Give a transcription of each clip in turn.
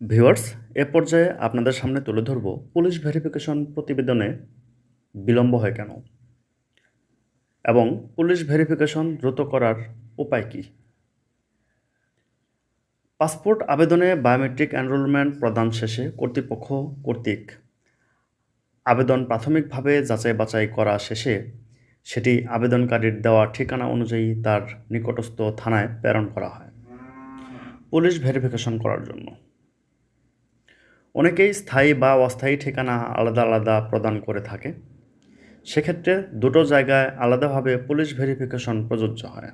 Viewers, এ পর্যায়ে আপনাদের সামনে তুলে ধরব পুলিশ ভেরিফিকেশন প্রতিবেদনে বিলম্ব হয় কেন? এবং পুলিশ ভেরিফিকেশন দ্রুত করার উপায় কী? পাসপোর্ট আবেদনে বায়োমেট্রিক এনরোলমেন্ট প্রদান শেষে কর্তৃপক্ষ কর্তৃক আবেদন প্রাথমিকভাবে যাচাই বাছাই করা শেষে সেটি আবেদনকারীর দেওয়া ঠিকানা অনুযায়ী তার নিকটস্থ থানায় প্রেরণ করা হয়। পুলিশ ভেরিফিকেশন করার জন্য। অনেকেই স্থায়ী বা অস্থায়ী ঠিকানা আলাদা আলাদা প্রদান করে থাকে। সেক্ষেত্রে দুটো জায়গায় আলাদাভাবে পুলিশ ভেরিফিকেশন প্রযোজ্য হয়।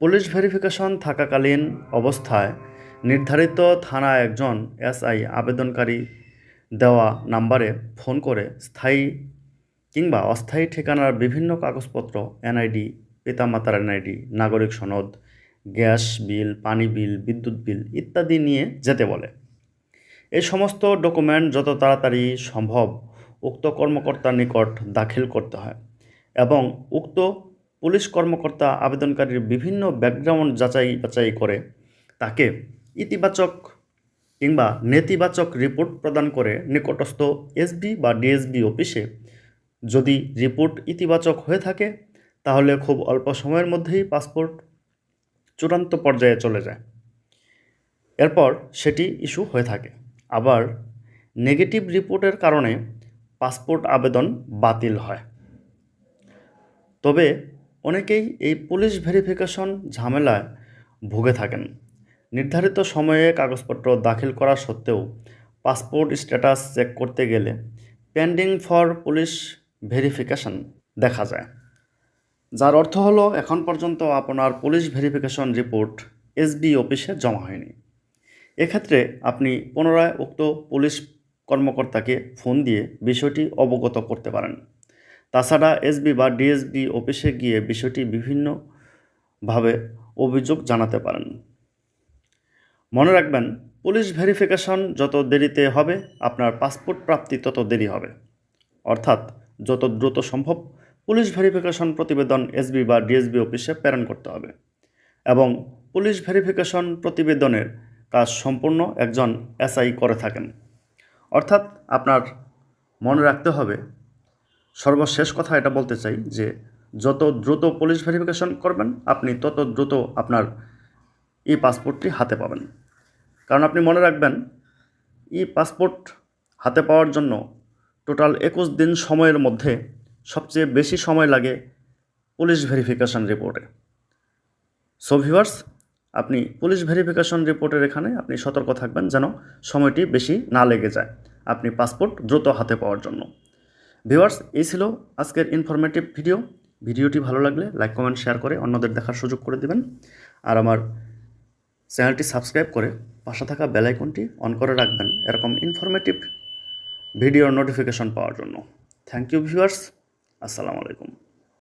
পুলিশ ভেরিফিকেশন থাকাকালীন অবস্থায় নির্ধারিত থানা একজন এসআই আবেদনকারী দেওয়া নাম্বারে ফোন করে স্থায়ী কিংবা অস্থায়ী ঠিকানার বিভিন্ন কাগজপত্র, এনআইডি, পিতামাতার এনআইডি, নাগরিক সনদ, গ্যাস বিল, পানি বিল, বিদ্যুৎ বিল ইত্যাদি নিয়ে যেতে বলে। এই সমস্ত ডকুমেন্ট যত তাড়াতাড়ি সম্ভব উক্ত কর্মকর্তার নিকট দাখিল করতে হয় এবং উক্ত পুলিশ কর্মকর্তা আবেদনকারীর বিভিন্ন ব্যাকগ্রাউন্ড যাচাই বাছাই করে তাকে ইতিবাচক কিংবা নেতিবাচক রিপোর্ট প্রদান করে নিকটস্থ এসবি বা ডিএসবি অফিসে যদি রিপোর্ট ইতিবাচক হয়ে থাকে, তাহলে খুব অল্প সময়ের মধ্যেই পাসপোর্ট চূড়ান্ত পর্যায়ে চলে যায়। এরপর সেটি ইস্যু হয়ে থাকে। আবার নেগেটিভ রিপোর্টের কারণে পাসপোর্ট আবেদন বাতিল হয়। তবে অনেকেই এই পুলিশ ভেরিফিকেশন ঝামেলায় ভুগে থাকেন। নির্ধারিত সময়ে কাগজপত্র দাখিল করা সত্ত্বেও পাসপোর্ট স্ট্যাটাস চেক করতে গেলে পেন্ডিং ফর পুলিশ ভেরিফিকেশন দেখা যায়। যার অর্থ হলো, এখন পর্যন্ত আপনার পুলিশ ভেরিফিকেশন রিপোর্ট এসবি অফিসে জমা হয়নি। এক্ষেত্রে আপনি পুনরায় উক্ত পুলিশ কর্মকর্তাকে ফোন দিয়ে বিষয়টি অবগত করতে পারেন। তাছাড়া এসবি বা ডিএসবি অফিসে গিয়ে বিষয়টি বিভিন্নভাবে অভিযোগ জানাতে পারেন। মনে রাখবেন, পুলিশ ভেরিফিকেশন যত দেরিতে হবে, আপনার পাসপোর্ট প্রাপ্তি তত দেরি হবে। অর্থাৎ যত দ্রুত সম্ভব পুলিশ ভেরিফিকেশন প্রতিবেদন এসবি বা ডিএসবি অফিসে প্রেরণ করতে হবে। এবং পুলিশ ভেরিফিকেশন প্রতিবেদনের কাজ সম্পূর্ণ একজন এসআই করে থাকেন। অর্থাৎ আপনার মনে রাখতে হবে, সর্বশেষ কথা এটা বলতে চাই যে যত দ্রুত পুলিশ ভেরিফিকেশন করবেন, আপনি তত দ্রুত আপনার ই পাসপোর্টটি হাতে পাবেন। কারণ আপনি মনে রাখবেন ই পাসপোর্ট হাতে পাওয়ার জন্য টোটাল একুশ দিন সময়ের মধ্যে সবচেয়ে বেশি সময় লাগে পুলিশ ভেরিফিকেশন রিপোর্টে। সো ভিউয়ার্স আপনি পুলিশ ভেরিফিকেশন রিপোর্টের এখানে আপনি সতর্ক থাকবেন যেন সময়টি বেশি না লেগে যায় আপনি পাসপোর্ট দ্রুত হাতে পাওয়ার জন্য। ভিউয়ার্স, এই ছিল আজকের ইনফরমেটিভ ভিডিও ভিডিওটি ভালো লাগলে লাইক কমেন্ট শেয়ার করে অন্যদের দেখার সুযোগ করে দিবেন। আর আমার চ্যানেলটি সাবস্ক্রাইব করে পাশে থাকা বেল আইকনটি অন করে রাখবেন এরকম ইনফরমেটিভ ভিডিওর নোটিফিকেশন পাওয়ার জন্য। থ্যাংক ইউ ভিউয়ার্স আসসালামু আলাইকুম।